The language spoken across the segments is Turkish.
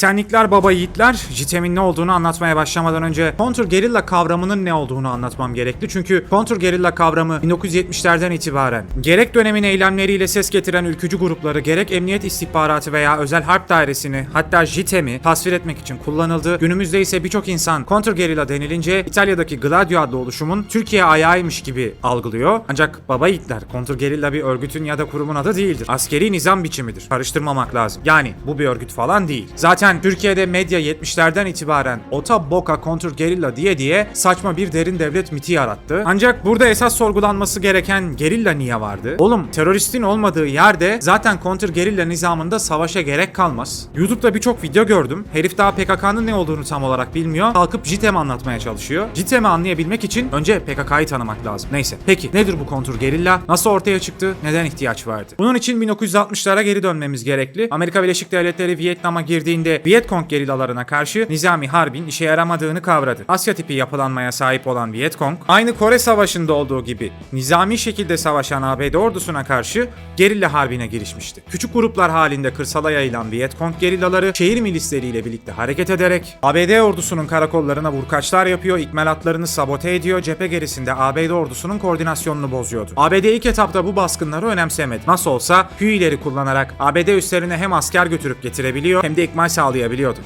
Senlikler baba yiğitler, JITEM'in ne olduğunu anlatmaya başlamadan önce kontrgerilla kavramının ne olduğunu anlatmam gerekli. Çünkü kontrgerilla kavramı 1970'lerden itibaren gerek dönemin eylemleriyle ses getiren ülkücü grupları, gerek emniyet istihbaratı veya özel harp dairesini hatta JITEM'i tasvir etmek için kullanıldı. Günümüzde ise birçok insan kontrgerilla denilince İtalya'daki Gladio adlı oluşumun Türkiye ayağıymış gibi algılıyor. Ancak baba yiğitler kontrgerilla bir örgütün ya da kurumun adı değildir. Askeri nizam biçimidir. Karıştırmamak lazım. Yani bu bir örgüt falan değil. Zaten Türkiye'de medya 70'lerden itibaren Ota Boka kontrgerilla diye diye saçma bir derin devlet miti yarattı. Ancak burada esas sorgulanması gereken gerilla niye vardı? Oğlum teröristin olmadığı yerde zaten kontrgerilla nizamında savaşa gerek kalmaz. YouTube'da birçok video gördüm. Herif daha PKK'nın ne olduğunu tam olarak bilmiyor. Kalkıp JITEM anlatmaya çalışıyor. JITEM'i anlayabilmek için önce PKK'yı tanımak lazım. Neyse. Peki nedir bu kontrgerilla? Nasıl ortaya çıktı? Neden ihtiyaç vardı? Bunun için 1960'lara geri dönmemiz gerekli. Amerika Birleşik Devletleri Vietnam'a girdiğinde Vietcong gerillalarına karşı nizami harbin işe yaramadığını kavradı. Asya tipi yapılanmaya sahip olan Vietcong, aynı Kore Savaşı'nda olduğu gibi nizami şekilde savaşan ABD ordusuna karşı gerilla harbine girişmişti. Küçük gruplar halinde kırsala yayılan Vietcong gerillaları şehir milisleriyle birlikte hareket ederek ABD ordusunun karakollarına vurkaçlar yapıyor, ikmalatlarını sabote ediyor, cephe gerisinde ABD ordusunun koordinasyonunu bozuyordu. ABD ilk etapta bu baskınları önemsemedi. Nasıl olsa Huey'leri kullanarak ABD üslerine hem asker götürüp getirebiliyor hem de ikmal.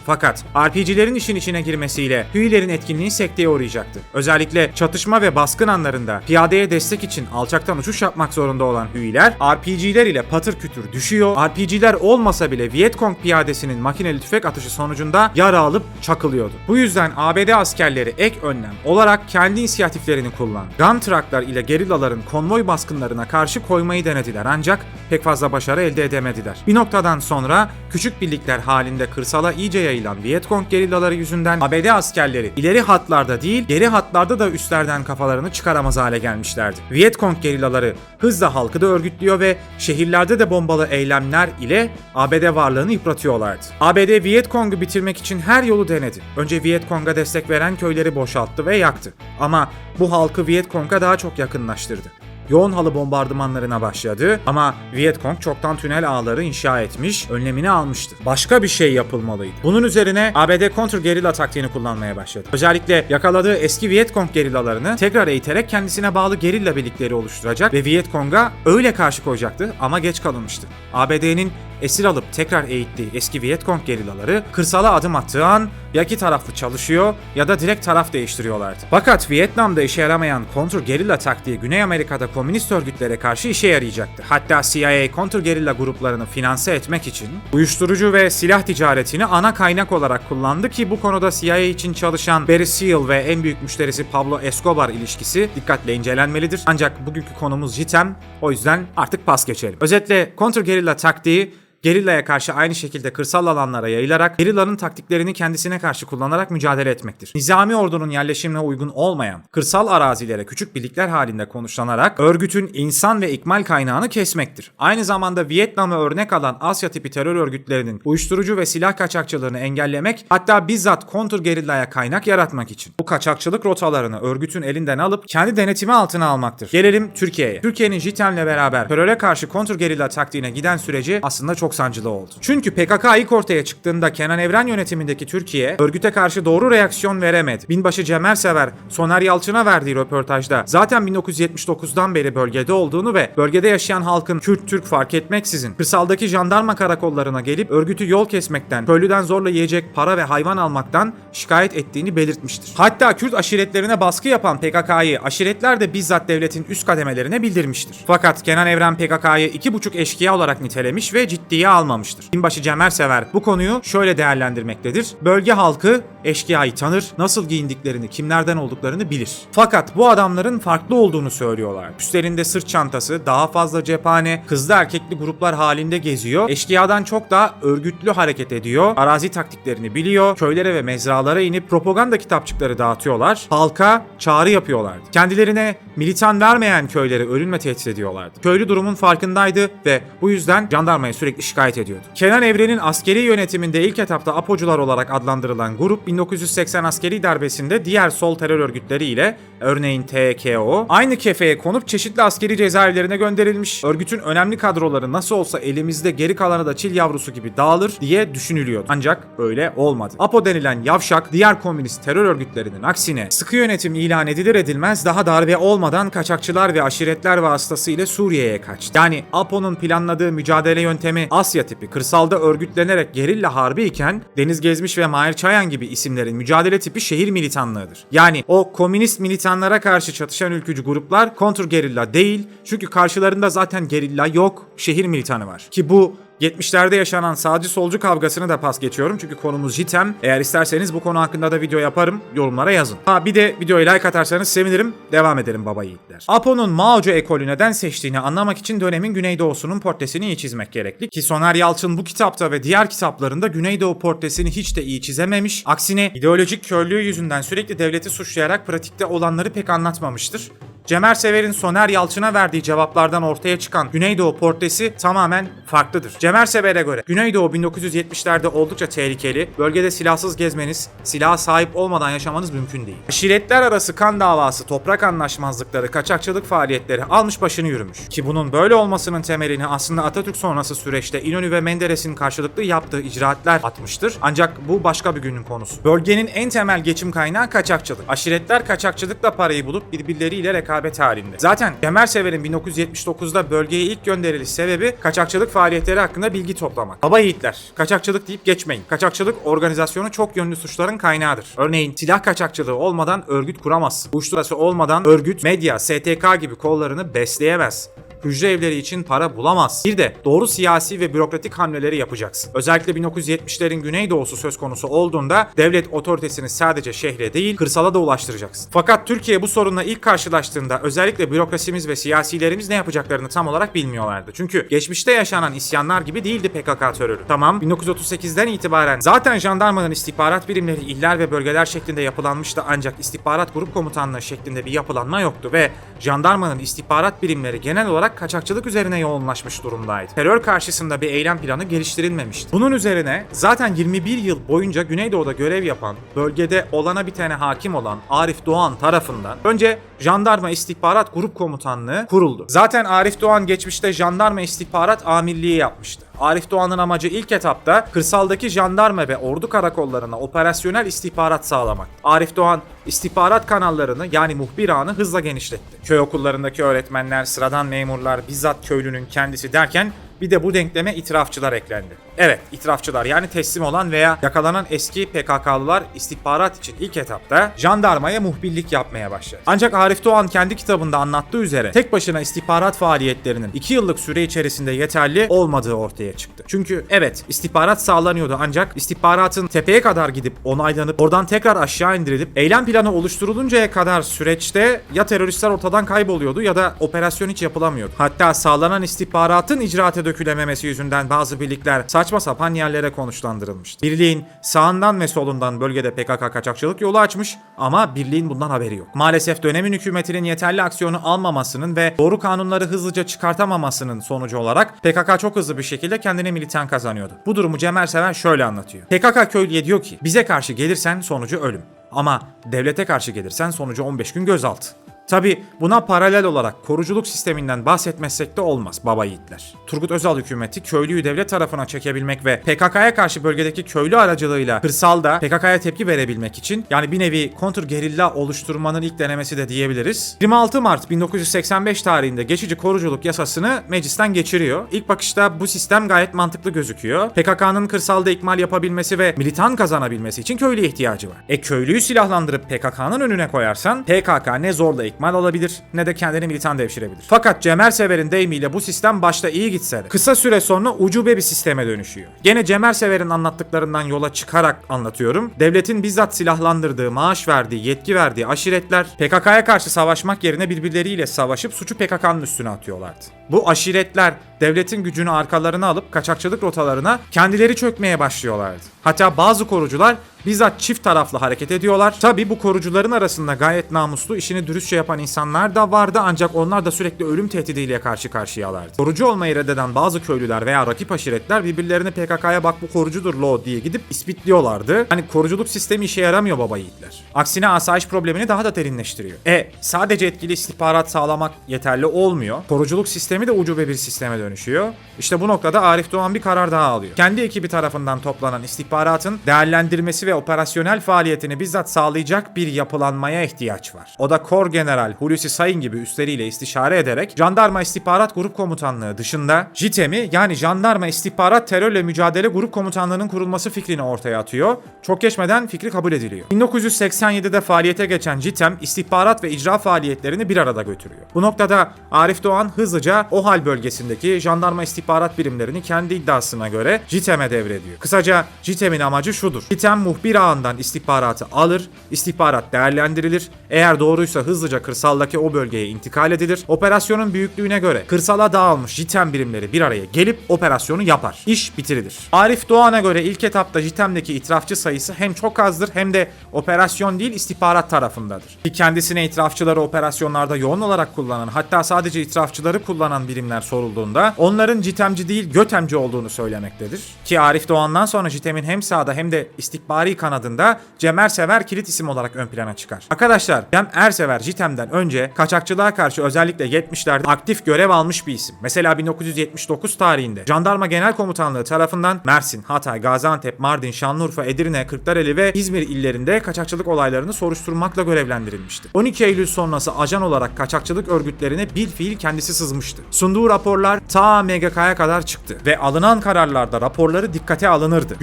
Fakat RPG'lerin işin içine girmesiyle Huey'lerin etkinliği sekteye uğrayacaktı. Özellikle çatışma ve baskın anlarında piyadeye destek için alçaktan uçuş yapmak zorunda olan Huey'ler RPG'ler ile patır kütür düşüyor. RPG'ler olmasa bile Vietcong piyadesinin makineli tüfek atışı sonucunda yara alıp çakılıyordu. Bu yüzden ABD askerleri ek önlem olarak kendi inisiyatiflerini kullan. Gun trucklar ile gerillaların konvoy baskınlarına karşı koymayı denediler ancak pek fazla başarı elde edemediler. Bir noktadan sonra küçük birlikler halinde kırsala iyice yayılan Vietcong gerillaları yüzünden ABD askerleri ileri hatlarda değil geri hatlarda da üstlerden kafalarını çıkaramaz hale gelmişlerdi. Vietcong gerillaları hızla halkı da örgütlüyor ve şehirlerde de bombalı eylemler ile ABD varlığını yıpratıyorlardı. ABD Vietcong'u bitirmek için her yolu denedi. Önce Vietcong'a destek veren köyleri boşalttı ve yaktı. Ama bu halkı Vietcong'a daha çok yakınlaştırdı yoğun halı bombardımanlarına başladı ama Vietcong çoktan tünel ağları inşa etmiş, önlemini almıştı. Başka bir şey yapılmalıydı. Bunun üzerine ABD kontrgerilla taktiğini kullanmaya başladı. Özellikle yakaladığı eski Vietcong gerillalarını tekrar eğiterek kendisine bağlı gerilla birlikleri oluşturacak ve Vietcong'a öyle karşı koyacaktı ama geç kalınmıştı. ABD'nin esir alıp tekrar eğittiği eski Vietcong gerillaları kırsala adım attığı an ya iki taraflı çalışıyor ya da direkt taraf değiştiriyorlardı. Fakat Vietnam'da işe yaramayan kontrgerilla taktiği Güney Amerika'da komünist örgütlere karşı işe yarayacaktı. Hatta CIA kontrgerilla gruplarını finanse etmek için uyuşturucu ve silah ticaretini ana kaynak olarak kullandı ki bu konuda CIA için çalışan Barry Seal ve en büyük müşterisi Pablo Escobar ilişkisi dikkatle incelenmelidir. Ancak bugünkü konumuz JITEM o yüzden artık pas geçelim. Özetle kontrgerilla taktiği gerillaya karşı aynı şekilde kırsal alanlara yayılarak gerillanın taktiklerini kendisine karşı kullanarak mücadele etmektir. Nizami ordunun yerleşimine uygun olmayan kırsal arazilere küçük birlikler halinde konuşlanarak örgütün insan ve ikmal kaynağını kesmektir. Aynı zamanda Vietnam'a örnek alan Asya tipi terör örgütlerinin uyuşturucu ve silah kaçakçılığını engellemek hatta bizzat kontrgerillaya kaynak yaratmak için bu kaçakçılık rotalarını örgütün elinden alıp kendi denetimi altına almaktır. Gelelim Türkiye'ye. Türkiye'nin JITEM'le beraber teröre karşı kontrgerilla taktiğine giden süreci aslında çok sancılı oldu. Çünkü PKK ilk ortaya çıktığında Kenan Evren yönetimindeki Türkiye örgüte karşı doğru reaksiyon veremedi. Binbaşı Cemal Sever, Soner Yalçın'a verdiği röportajda zaten 1979'dan beri bölgede olduğunu ve bölgede yaşayan halkın Kürt Türk fark etmeksizin kırsaldaki jandarma karakollarına gelip örgütü yol kesmekten, köylüden zorla yiyecek para ve hayvan almaktan şikayet ettiğini belirtmiştir. Hatta Kürt aşiretlerine baskı yapan PKK'yı aşiretler de bizzat devletin üst kademelerine bildirmiştir. Fakat Kenan Evren PKK'yı iki buçuk eşkıya olarak nitelemiş ve ciddiye almamıştır. Binbaşı Cemal Sever bu konuyu şöyle değerlendirmektedir. Bölge halkı eşkıyayı tanır, nasıl giyindiklerini, kimlerden olduklarını bilir. Fakat bu adamların farklı olduğunu söylüyorlar. Üstlerinde sırt çantası, daha fazla cephane, kızlı erkekli gruplar halinde geziyor. Eşkıyadan çok daha örgütlü hareket ediyor. Arazi taktiklerini biliyor. Köylere ve mezralara inip propaganda kitapçıkları dağıtıyorlar. Halka çağrı yapıyorlardı. Kendilerine militan vermeyen köyleri ölümle tehdit ediyorlardı. Köylü durumun farkındaydı ve bu yüzden jandarmaya sürekli şikayet ediyordu. Kenan Evren'in askeri yönetiminde ilk etapta Apocular olarak adlandırılan grup 1980 askeri darbesinde diğer sol terör örgütleriyle örneğin TKO aynı kefeye konup çeşitli askeri cezaevlerine gönderilmiş. Örgütün önemli kadroları nasıl olsa elimizde geri kalanı da çil yavrusu gibi dağılır diye düşünülüyordu. Ancak öyle olmadı. APO denilen yavşak diğer komünist terör örgütlerinin aksine sıkı yönetim ilan edilir edilmez daha darbe olmadan kaçakçılar ve aşiretler vasıtasıyla Suriye'ye kaçtı. Yani APO'nun planladığı mücadele yöntemi Asya tipi kırsalda örgütlenerek gerilla harbi iken Deniz Gezmiş ve Mahir Çayan gibi isimlerin mücadele tipi şehir militanlığıdır. Yani o komünist militanlara karşı çatışan ülkücü gruplar kontrgerilla değil çünkü karşılarında zaten gerilla yok şehir militanı var. Ki bu 70'lerde yaşanan sağcı solcu kavgasını da pas geçiyorum çünkü konumuz JITEM. Eğer isterseniz bu konu hakkında da video yaparım. Yorumlara yazın. Ha bir de videoya like atarsanız sevinirim. Devam edelim baba yiğitler. Apo'nun Mao'cu ekolü neden seçtiğini anlamak için dönemin Güneydoğu'sunun portresini iyi çizmek gerekli. Ki Soner Yalçın bu kitapta ve diğer kitaplarında Güneydoğu portresini hiç de iyi çizememiş. Aksine ideolojik körlüğü yüzünden sürekli devleti suçlayarak pratikte olanları pek anlatmamıştır. Cemer Sever'in Soner Yalçın'a verdiği cevaplardan ortaya çıkan Güneydoğu portresi tamamen farklıdır. Cemer Sever'e göre Güneydoğu 1970'lerde oldukça tehlikeli, bölgede silahsız gezmeniz, silaha sahip olmadan yaşamanız mümkün değil. Aşiretler arası kan davası, toprak anlaşmazlıkları, kaçakçılık faaliyetleri almış başını yürümüş. Ki bunun böyle olmasının temelini aslında Atatürk sonrası süreçte İnönü ve Menderes'in karşılıklı yaptığı icraatler atmıştır. Ancak bu başka bir günün konusu. Bölgenin en temel geçim kaynağı kaçakçılık. Aşiretler kaçakçılıkla parayı bulup birbirleriyle rekabet halinde. Zaten Cemer Sever'in 1979'da bölgeye ilk gönderiliş sebebi kaçakçılık faaliyetleri hakkında bilgi toplamak. Baba yiğitler, kaçakçılık deyip geçmeyin. Kaçakçılık organizasyonu çok yönlü suçların kaynağıdır. Örneğin silah kaçakçılığı olmadan örgüt kuramaz. Uyuşturucu olmadan örgüt, medya, STK gibi kollarını besleyemez hücre evleri için para bulamaz. Bir de doğru siyasi ve bürokratik hamleleri yapacaksın. Özellikle 1970'lerin Güneydoğusu söz konusu olduğunda devlet otoritesini sadece şehre değil kırsala da ulaştıracaksın. Fakat Türkiye bu sorunla ilk karşılaştığında özellikle bürokrasimiz ve siyasilerimiz ne yapacaklarını tam olarak bilmiyorlardı. Çünkü geçmişte yaşanan isyanlar gibi değildi PKK terörü. Tamam 1938'den itibaren zaten jandarmanın istihbarat birimleri iller ve bölgeler şeklinde yapılanmıştı ancak istihbarat grup komutanlığı şeklinde bir yapılanma yoktu ve jandarmanın istihbarat birimleri genel olarak kaçakçılık üzerine yoğunlaşmış durumdaydı. Terör karşısında bir eylem planı geliştirilmemişti. Bunun üzerine zaten 21 yıl boyunca Güneydoğu'da görev yapan, bölgede olana bitene hakim olan Arif Doğan tarafından önce Jandarma İstihbarat Grup Komutanlığı kuruldu. Zaten Arif Doğan geçmişte Jandarma İstihbarat Amirliği yapmıştı. Arif Doğan'ın amacı ilk etapta kırsaldaki jandarma ve ordu karakollarına operasyonel istihbarat sağlamak. Arif Doğan istihbarat kanallarını yani muhbir ağını hızla genişletti. Köy okullarındaki öğretmenler, sıradan memurlar, bizzat köylünün kendisi derken bir de bu denkleme itirafçılar eklendi. Evet, itirafçılar yani teslim olan veya yakalanan eski PKK'lılar istihbarat için ilk etapta jandarmaya muhbirlik yapmaya başladı. Ancak Arif Doğan kendi kitabında anlattığı üzere tek başına istihbarat faaliyetlerinin 2 yıllık süre içerisinde yeterli olmadığı ortaya çıktı. Çünkü evet istihbarat sağlanıyordu ancak istihbaratın tepeye kadar gidip onaylanıp oradan tekrar aşağı indirilip eylem planı oluşturuluncaya kadar süreçte ya teröristler ortadan kayboluyordu ya da operasyon hiç yapılamıyordu. Hatta sağlanan istihbaratın icraate dökülememesi yüzünden bazı birlikler saçma sapan yerlere konuşlandırılmıştı. Birliğin sağından ve solundan bölgede PKK kaçakçılık yolu açmış ama birliğin bundan haberi yok. Maalesef dönemin hükümetinin yeterli aksiyonu almamasının ve doğru kanunları hızlıca çıkartamamasının sonucu olarak PKK çok hızlı bir şekilde kendine militan kazanıyordu. Bu durumu Cemal Seven şöyle anlatıyor. PKK köylüye diyor ki bize karşı gelirsen sonucu ölüm. Ama devlete karşı gelirsen sonucu 15 gün gözaltı. Tabi buna paralel olarak koruculuk sisteminden bahsetmezsek de olmaz baba yiğitler. Turgut Özal hükümeti köylüyü devlet tarafına çekebilmek ve PKK'ya karşı bölgedeki köylü aracılığıyla kırsalda PKK'ya tepki verebilmek için yani bir nevi kontur gerilla oluşturmanın ilk denemesi de diyebiliriz. 26 Mart 1985 tarihinde geçici koruculuk yasasını meclisten geçiriyor. İlk bakışta bu sistem gayet mantıklı gözüküyor. PKK'nın kırsalda ikmal yapabilmesi ve militan kazanabilmesi için köylüye ihtiyacı var. E köylüyü silahlandırıp PKK'nın önüne koyarsan PKK ne zorla alabilir ne de kendini militan devşirebilir. Fakat Cemer Sever'in deyimiyle bu sistem başta iyi gitse de kısa süre sonra ucube bir sisteme dönüşüyor. Gene Cemer Sever'in anlattıklarından yola çıkarak anlatıyorum. Devletin bizzat silahlandırdığı, maaş verdiği, yetki verdiği aşiretler PKK'ya karşı savaşmak yerine birbirleriyle savaşıp suçu PKK'nın üstüne atıyorlardı. Bu aşiretler devletin gücünü arkalarına alıp kaçakçılık rotalarına kendileri çökmeye başlıyorlardı. Hatta bazı korucular bizzat çift taraflı hareket ediyorlar. Tabi bu korucuların arasında gayet namuslu, işini dürüstçe yapan insanlar da vardı ancak onlar da sürekli ölüm tehdidiyle karşı karşıyalardı. Korucu olmayı reddeden bazı köylüler veya rakip aşiretler birbirlerine PKK'ya bak bu korucudur lo diye gidip ispitliyorlardı. Hani koruculuk sistemi işe yaramıyor baba yiğitler. Aksine asayiş problemini daha da derinleştiriyor. E sadece etkili istihbarat sağlamak yeterli olmuyor. Koruculuk sistemi de ucube bir sisteme dönüşüyor. İşte bu noktada Arif Doğan bir karar daha alıyor. Kendi ekibi tarafından toplanan istihbaratın değerlendirmesi ve operasyonel faaliyetini bizzat sağlayacak bir yapılanmaya ihtiyaç var. O da Kor General Hulusi Sayın gibi üstleriyle istişare ederek Jandarma İstihbarat Grup Komutanlığı dışında JITEM'i yani Jandarma İstihbarat Terörle Mücadele Grup Komutanlığı'nın kurulması fikrini ortaya atıyor. Çok geçmeden fikri kabul ediliyor. 1987'de faaliyete geçen JITEM istihbarat ve icra faaliyetlerini bir arada götürüyor. Bu noktada Arif Doğan hızlıca OHAL bölgesindeki jandarma istihbarat birimlerini kendi iddiasına göre JITEM'e devrediyor. Kısaca JITEM'in amacı şudur. JITEM muhbir ağından istihbaratı alır, istihbarat değerlendirilir. Eğer doğruysa hızlıca kırsaldaki o bölgeye intikal edilir. Operasyonun büyüklüğüne göre kırsala dağılmış JITEM birimleri bir araya gelip operasyonu yapar. İş bitirilir. Arif Doğan'a göre ilk etapta JITEM'deki itirafçı sayısı hem çok azdır hem de operasyon değil istihbarat tarafındadır. Ki kendisine itirafçıları operasyonlarda yoğun olarak kullanan hatta sadece itirafçıları kullanan birimler sorulduğunda onların JITEM'ci değil GÖTEM'ci olduğunu söylemektedir. Ki Arif Doğan'dan sonra JITEM'in hem sağda hem de istihbari kanadında Cem Ersever kilit isim olarak ön plana çıkar. Arkadaşlar Cem Ersever JITEM'den önce kaçakçılığa karşı özellikle 70'lerde aktif görev almış bir isim. Mesela 1979 tarihinde Jandarma Genel Komutanlığı tarafından Mersin, Hatay, Gaziantep, Mardin, Şanlıurfa, Edirne, Kırklareli ve İzmir illerinde kaçakçılık olaylarını soruşturmakla görevlendirilmişti. 12 Eylül sonrası ajan olarak kaçakçılık örgütlerine bil fiil kendisi sızmıştı. Sunduğu raporlar ta MGK'ya kadar çıktı ve alınan kararlarda raporları dikkate alınırdı.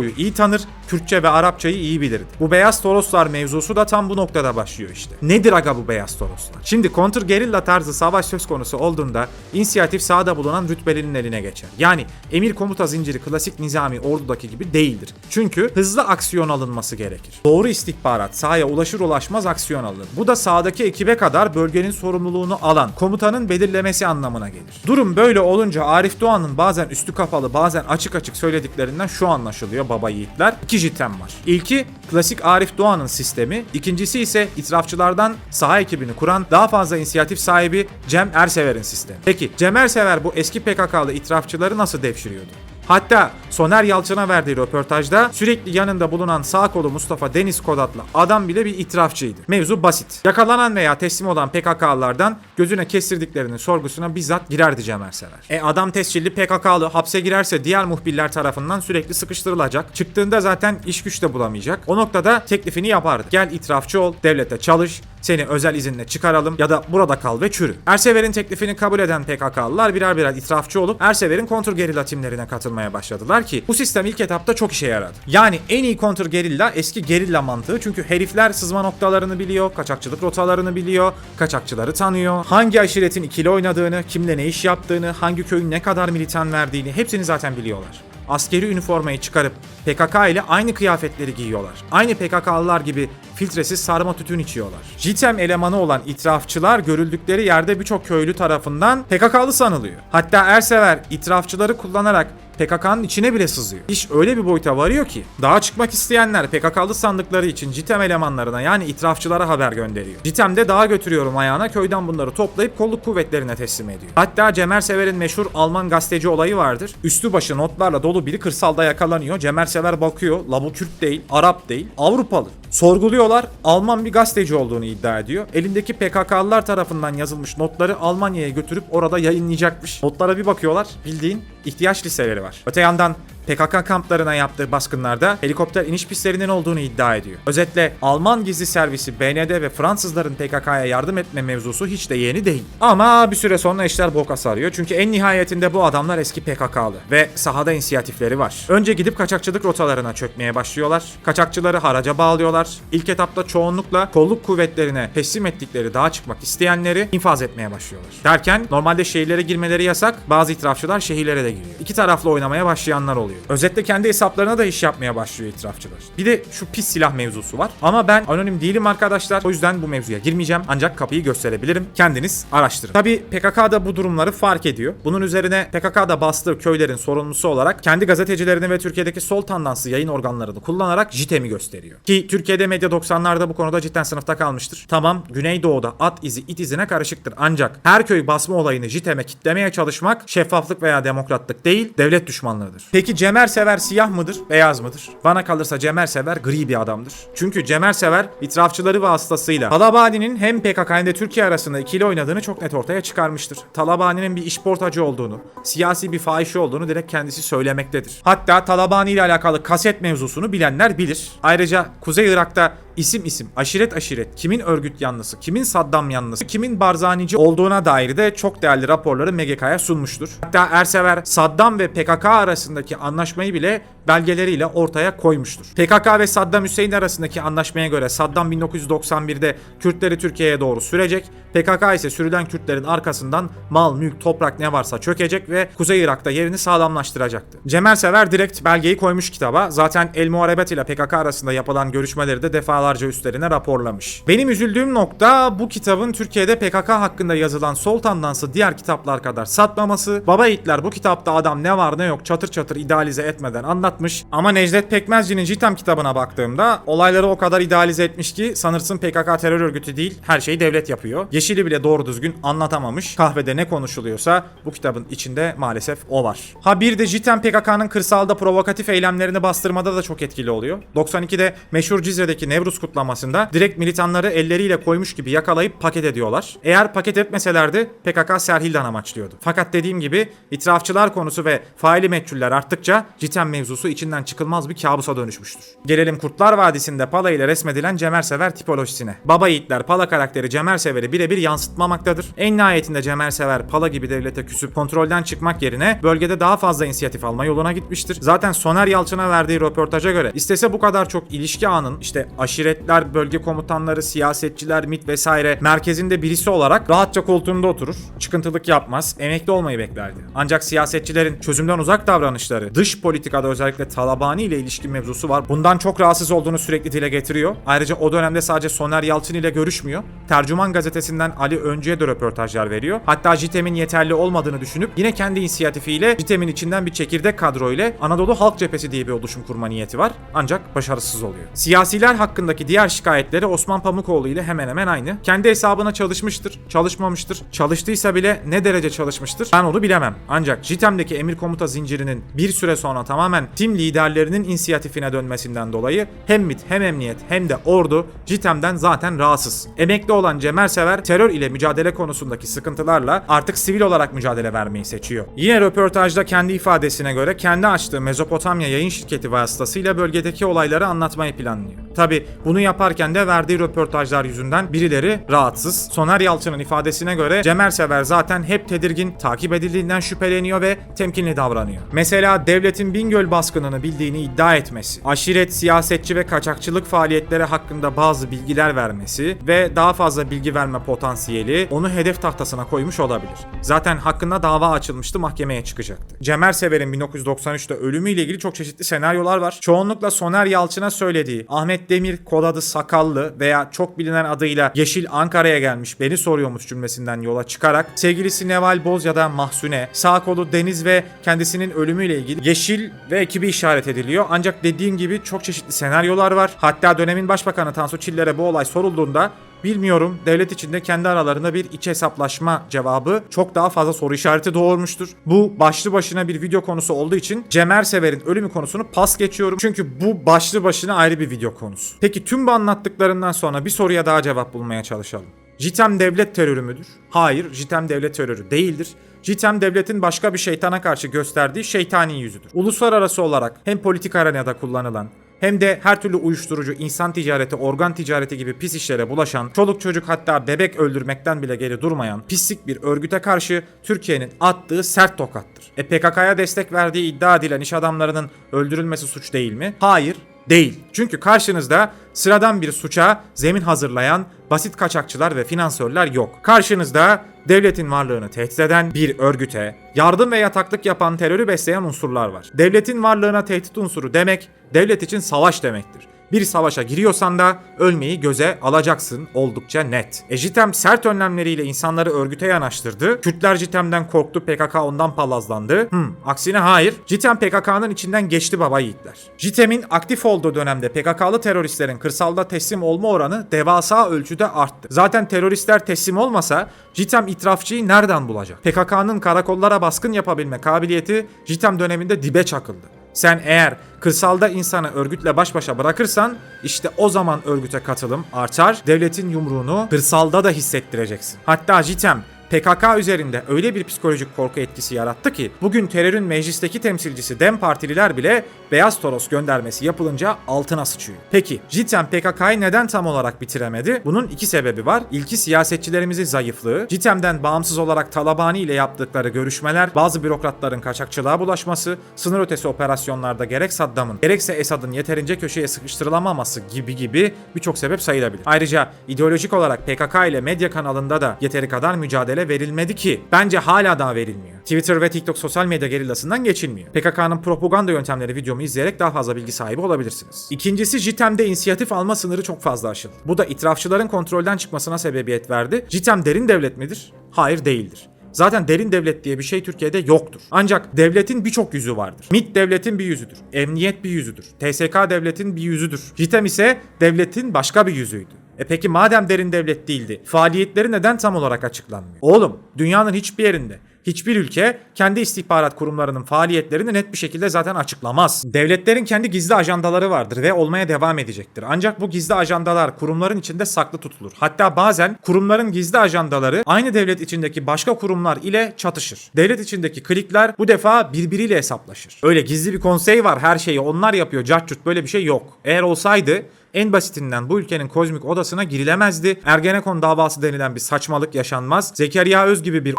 Güneydoğu'yu iyi tanır, Kürtçe ve Arapçayı iyi bilirdi. Bu beyaz toroslar mevzusu da tam bu noktada başlıyor işte. Nedir aga bu beyaz toroslar? Şimdi kontur gerilla tarzı savaş söz konusu olduğunda inisiyatif sahada bulunan rütbelinin eline geçer. Yani emir komuta zinciri klasik nizami ordudaki gibi değildir. Çünkü hızlı aksiyon alınması gerekir. Doğru istihbarat sahaya ulaşır ulaşmaz aksiyon alınır. Bu da sahadaki ekibe kadar bölgenin sorumluluğunu alan komutanın belirlemesi anlamına gelir. Durum böyle olunca Arif Doğan'ın bazen üstü kapalı bazen açık açık söylediklerinden şu anlaşılıyor baba yiğitler. İki jitem var. İlki klasik Arif Doğan'ın sistemi, ikincisi ise itirafçılardan saha ekibini kuran daha fazla inisiyatif sahibi Cem Ersever'in sistemi. Peki Cem Ersever bu eski PKK'lı itirafçıları nasıl devşiriyordu? Hatta Soner Yalçın'a verdiği röportajda sürekli yanında bulunan sağ kolu Mustafa Deniz Kod adlı adam bile bir itirafçıydı. Mevzu basit. Yakalanan veya teslim olan PKK'lılardan gözüne kestirdiklerinin sorgusuna bizzat girerdi Cem Ersever. E adam tescilli PKK'lı hapse girerse diğer muhbirler tarafından sürekli sıkıştırılacak. Çıktığında zaten iş güç de bulamayacak. O noktada teklifini yapardı. Gel itirafçı ol, devlete çalış, seni özel izinle çıkaralım ya da burada kal ve çürü. Ersever'in teklifini kabul eden PKK'lılar birer birer itirafçı olup Ersever'in kontrgerilla timlerine katılmaya başladılar ki bu sistem ilk etapta çok işe yaradı. Yani en iyi kontrgerilla eski gerilla mantığı çünkü herifler sızma noktalarını biliyor, kaçakçılık rotalarını biliyor, kaçakçıları tanıyor, hangi aşiretin ikili oynadığını, kimle ne iş yaptığını, hangi köyün ne kadar militan verdiğini hepsini zaten biliyorlar askeri üniformayı çıkarıp PKK ile aynı kıyafetleri giyiyorlar. Aynı PKK'lılar gibi filtresiz sarma tütün içiyorlar. JITEM elemanı olan itirafçılar görüldükleri yerde birçok köylü tarafından PKK'lı sanılıyor. Hatta Ersever itirafçıları kullanarak PKK'nın içine bile sızıyor. İş öyle bir boyuta varıyor ki daha çıkmak isteyenler PKK'lı sandıkları için JITEM elemanlarına yani itirafçılara haber gönderiyor. JITEM de dağa götürüyorum ayağına köyden bunları toplayıp kolluk kuvvetlerine teslim ediyor. Hatta Cemer Sever'in meşhur Alman gazeteci olayı vardır. Üstü başı notlarla dolu biri kırsalda yakalanıyor. Cemer Sever bakıyor. La bu Kürt değil, Arap değil, Avrupalı. Sorguluyorlar. Alman bir gazeteci olduğunu iddia ediyor. Elindeki PKK'lılar tarafından yazılmış notları Almanya'ya götürüp orada yayınlayacakmış. Notlara bir bakıyorlar. Bildiğin ihtiyaç listeleri var. Öte yandan PKK kamplarına yaptığı baskınlarda helikopter iniş pistlerinin olduğunu iddia ediyor. Özetle Alman gizli servisi BND ve Fransızların PKK'ya yardım etme mevzusu hiç de yeni değil. Ama bir süre sonra işler boka sarıyor. Çünkü en nihayetinde bu adamlar eski PKK'lı ve sahada inisiyatifleri var. Önce gidip kaçakçılık rotalarına çökmeye başlıyorlar. Kaçakçıları haraca bağlıyorlar. İlk etapta çoğunlukla kolluk kuvvetlerine teslim ettikleri dağa çıkmak isteyenleri infaz etmeye başlıyorlar. Derken normalde şehirlere girmeleri yasak. Bazı itirafçılar şehirlere de giriyor. İki taraflı oynamaya başlayanlar oluyor. Oluyor. Özetle kendi hesaplarına da iş yapmaya başlıyor itirafçılar. Bir de şu pis silah mevzusu var. Ama ben anonim değilim arkadaşlar. O yüzden bu mevzuya girmeyeceğim. Ancak kapıyı gösterebilirim. Kendiniz araştırın. Tabi PKK da bu durumları fark ediyor. Bunun üzerine PKK da bastığı köylerin sorumlusu olarak kendi gazetecilerini ve Türkiye'deki sol tandanslı yayın organlarını kullanarak JITEM'i gösteriyor. Ki Türkiye'de medya 90'larda bu konuda cidden sınıfta kalmıştır. Tamam Güneydoğu'da at izi it izine karışıktır. Ancak her köy basma olayını JITEM'e kitlemeye çalışmak şeffaflık veya demokratlık değil devlet düşmanlığıdır. Peki Cemer Sever siyah mıdır beyaz mıdır? Bana kalırsa Cemer Sever gri bir adamdır. Çünkü Cemer Sever itirafçıları vasıtasıyla Talabani'nin hem PKK hem de Türkiye arasında ikili oynadığını çok net ortaya çıkarmıştır. Talabani'nin bir işportacı olduğunu, siyasi bir fahişe olduğunu direkt kendisi söylemektedir. Hatta Talabani ile alakalı kaset mevzusunu bilenler bilir. Ayrıca Kuzey Irak'ta isim isim, aşiret aşiret, kimin örgüt yanlısı, kimin Saddam yanlısı, kimin Barzanici olduğuna dair de çok değerli raporları MGK'ya sunmuştur. Hatta Ersever, Saddam ve PKK arasındaki anlaşmayı bile belgeleriyle ortaya koymuştur. PKK ve Saddam Hüseyin arasındaki anlaşmaya göre Saddam 1991'de Kürtleri Türkiye'ye doğru sürecek, PKK ise sürülen Kürtlerin arkasından mal, mülk, toprak ne varsa çökecek ve Kuzey Irak'ta yerini sağlamlaştıracaktı. Cemal Sever direkt belgeyi koymuş kitaba. Zaten El Muharebet ile PKK arasında yapılan görüşmeleri de defalarca üstlerine raporlamış. Benim üzüldüğüm nokta bu kitabın Türkiye'de PKK hakkında yazılan sol tandansı diğer kitaplar kadar satmaması. Baba Yiğitler bu kitapta adam ne var ne yok çatır çatır idealize etmeden anlatmış. Ama Necdet Pekmezci'nin Citam kitabına baktığımda olayları o kadar idealize etmiş ki sanırsın PKK terör örgütü değil her şeyi devlet yapıyor. Yeşil'i bile doğru düzgün anlatamamış. Kahvede ne konuşuluyorsa bu kitabın içinde maalesef o var. Ha bir de Citam PKK'nın kırsalda provokatif eylemlerini bastırmada da çok etkili oluyor. 92'de meşhur Cizre'deki Nevruz kutlamasında direkt militanları elleriyle koymuş gibi yakalayıp paket ediyorlar. Eğer paket etmeselerdi PKK Serhil'den amaçlıyordu. Fakat dediğim gibi itirafçılar konusu ve faili meçhuller arttıkça Citem mevzusu içinden çıkılmaz bir kabusa dönüşmüştür. Gelelim Kurtlar Vadisi'nde Pala ile resmedilen Cemersever tipolojisine. Baba yiğitler Pala karakteri Cemersever'i birebir yansıtmamaktadır. En nihayetinde Cemersever Pala gibi devlete küsüp kontrolden çıkmak yerine bölgede daha fazla inisiyatif alma yoluna gitmiştir. Zaten Soner Yalçın'a verdiği röportaja göre istese bu kadar çok ilişki ağının işte aşiretler, bölge komutanları, siyasetçiler, MIT vesaire merkezinde birisi olarak rahatça koltuğunda oturur. Çıkıntılık yapmaz, emekli olmayı beklerdi. Ancak siyasetçilerin çözümden uzak davranışları, dış politikada özellikle Talabani ile ilişki mevzusu var. Bundan çok rahatsız olduğunu sürekli dile getiriyor. Ayrıca o dönemde sadece Soner Yalçın ile görüşmüyor. Tercüman gazetesinden Ali Öncü'ye de röportajlar veriyor. Hatta JITEM'in yeterli olmadığını düşünüp yine kendi inisiyatifiyle JITEM'in içinden bir çekirdek kadro ile Anadolu Halk Cephesi diye bir oluşum kurma niyeti var. Ancak başarısız oluyor. Siyasiler hakkındaki diğer şikayetleri Osman Pamukoğlu ile hemen hemen aynı. Kendi hesabına çalışmıştır, çalışmamıştır. Çalıştıysa bile ne derece çalışmıştır ben onu bilemem. Ancak JITEM'deki emir komuta zincirinin bir süre sonra tamamen tim liderlerinin inisiyatifine dönmesinden dolayı hem MİT hem emniyet hem de ordu JITEM'den zaten rahatsız. Emekli olan Cemal Sever terör ile mücadele konusundaki sıkıntılarla artık sivil olarak mücadele vermeyi seçiyor. Yine röportajda kendi ifadesine göre kendi açtığı Mezopotamya yayın şirketi vasıtasıyla bölgedeki olayları anlatmayı planlıyor. Tabi bunu yaparken de verdiği röportajlar yüzünden birileri rahatsız. Soner Yalçın'ın ifadesine göre Cemal Sever zaten hep tedirgin, takip edildiğinden şüpheleniyor ve temkinli davranıyor. Mesela devletin Bingöl baskınını bildiğini iddia etmesi, aşiret, siyasetçi ve kaçakçılık faaliyetleri hakkında bazı bilgiler vermesi ve daha fazla bilgi verme potansiyeli onu hedef tahtasına koymuş olabilir. Zaten hakkında dava açılmıştı, mahkemeye çıkacaktı. Cemal Sever'in 1993'te ölümüyle ilgili çok çeşitli senaryolar var. Çoğunlukla Soner Yalçın'a söylediği Ahmet Demir kod adı Sakallı veya çok bilinen adıyla Yeşil Ankara'ya gelmiş beni soruyormuş cümlesinden yola çıkarak sevgilisi Neval Boz ya da Mahsune, sağ kolu Deniz ve kendisinin ölümüyle ilgili Yeşil ve ekibi işaret ediliyor. Ancak dediğim gibi çok çeşitli senaryolar var. Hatta dönemin başbakanı Tansu Çiller'e bu olay sorulduğunda Bilmiyorum devlet içinde kendi aralarında bir iç hesaplaşma cevabı çok daha fazla soru işareti doğurmuştur. Bu başlı başına bir video konusu olduğu için Cemer Sever'in ölümü konusunu pas geçiyorum. Çünkü bu başlı başına ayrı bir video konusu. Peki tüm bu anlattıklarından sonra bir soruya daha cevap bulmaya çalışalım. JITEM devlet terörü müdür? Hayır, JITEM devlet terörü değildir. JITEM devletin başka bir şeytana karşı gösterdiği şeytani yüzüdür. Uluslararası olarak hem politik arenada kullanılan hem de her türlü uyuşturucu, insan ticareti, organ ticareti gibi pis işlere bulaşan, çoluk çocuk hatta bebek öldürmekten bile geri durmayan pislik bir örgüte karşı Türkiye'nin attığı sert tokattır. E PKK'ya destek verdiği iddia edilen iş adamlarının öldürülmesi suç değil mi? Hayır, değil. Çünkü karşınızda sıradan bir suça zemin hazırlayan basit kaçakçılar ve finansörler yok. Karşınızda devletin varlığını tehdit eden bir örgüte, yardım ve yataklık yapan terörü besleyen unsurlar var. Devletin varlığına tehdit unsuru demek, devlet için savaş demektir. Bir savaşa giriyorsan da ölmeyi göze alacaksın oldukça net. E sert önlemleriyle insanları örgüte yanaştırdı. Kürtler JITEM'den korktu, PKK ondan palazlandı. Hmm, aksine hayır. JITEM PKK'nın içinden geçti baba yiğitler. JITEM'in aktif olduğu dönemde PKK'lı teröristlerin kırsalda teslim olma oranı devasa ölçüde arttı. Zaten teröristler teslim olmasa JITEM itirafçıyı nereden bulacak? PKK'nın karakollara baskın yapabilme kabiliyeti JITEM döneminde dibe çakıldı. Sen eğer kırsalda insanı örgütle baş başa bırakırsan işte o zaman örgüte katılım artar. Devletin yumruğunu kırsalda da hissettireceksin. Hatta JITEM PKK üzerinde öyle bir psikolojik korku etkisi yarattı ki bugün terörün meclisteki temsilcisi DEM partililer bile Beyaz Toros göndermesi yapılınca altına sıçıyor. Peki JITEM PKK'yı neden tam olarak bitiremedi? Bunun iki sebebi var. İlki siyasetçilerimizin zayıflığı. JITEM'den bağımsız olarak Talabani ile yaptıkları görüşmeler, bazı bürokratların kaçakçılığa bulaşması, sınır ötesi operasyonlarda gerek Saddam'ın gerekse Esad'ın yeterince köşeye sıkıştırılamaması gibi gibi birçok sebep sayılabilir. Ayrıca ideolojik olarak PKK ile medya kanalında da yeteri kadar mücadele verilmedi ki bence hala daha verilmiyor. Twitter ve TikTok sosyal medya gerillasından geçilmiyor. PKK'nın propaganda yöntemleri videomu izleyerek daha fazla bilgi sahibi olabilirsiniz. İkincisi JITEM'de inisiyatif alma sınırı çok fazla aşıldı. Bu da itirafçıların kontrolden çıkmasına sebebiyet verdi. JITEM derin devlet midir? Hayır değildir. Zaten derin devlet diye bir şey Türkiye'de yoktur. Ancak devletin birçok yüzü vardır. MİT devletin bir yüzüdür. Emniyet bir yüzüdür. TSK devletin bir yüzüdür. JITEM ise devletin başka bir yüzüydü. E peki madem derin devlet değildi, faaliyetleri neden tam olarak açıklanmıyor? Oğlum, dünyanın hiçbir yerinde Hiçbir ülke kendi istihbarat kurumlarının faaliyetlerini net bir şekilde zaten açıklamaz. Devletlerin kendi gizli ajandaları vardır ve olmaya devam edecektir. Ancak bu gizli ajandalar kurumların içinde saklı tutulur. Hatta bazen kurumların gizli ajandaları aynı devlet içindeki başka kurumlar ile çatışır. Devlet içindeki klikler bu defa birbiriyle hesaplaşır. Öyle gizli bir konsey var her şeyi onlar yapıyor cartçut böyle bir şey yok. Eğer olsaydı en basitinden bu ülkenin kozmik odasına girilemezdi. Ergenekon davası denilen bir saçmalık yaşanmaz. Zekeriya Öz gibi bir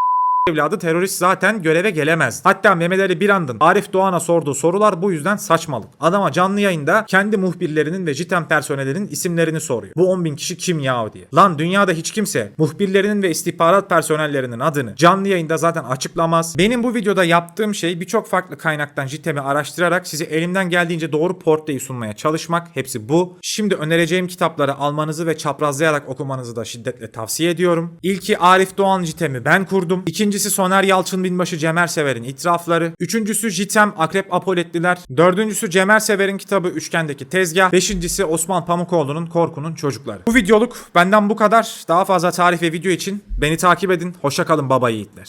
evladı terörist zaten göreve gelemez. Hatta Mehmet Ali Birand'ın Arif Doğan'a sorduğu sorular bu yüzden saçmalık. Adama canlı yayında kendi muhbirlerinin ve JITEM personelinin isimlerini soruyor. Bu 10 bin kişi kim ya diye. Lan dünyada hiç kimse muhbirlerinin ve istihbarat personellerinin adını canlı yayında zaten açıklamaz. Benim bu videoda yaptığım şey birçok farklı kaynaktan JITEM'i araştırarak size elimden geldiğince doğru portreyi sunmaya çalışmak. Hepsi bu. Şimdi önereceğim kitapları almanızı ve çaprazlayarak okumanızı da şiddetle tavsiye ediyorum. İlki Arif Doğan JITEM'i ben kurdum. İkincisi Soner Yalçın Binbaşı Cemer Sever'in itirafları. Üçüncüsü JITEM Akrep Apoletliler. Dördüncüsü Cemer Sever'in kitabı Üçgendeki Tezgah. Beşincisi Osman Pamukoğlu'nun Korkunun Çocukları. Bu videoluk benden bu kadar. Daha fazla tarih ve video için beni takip edin. Hoşça kalın baba yiğitler.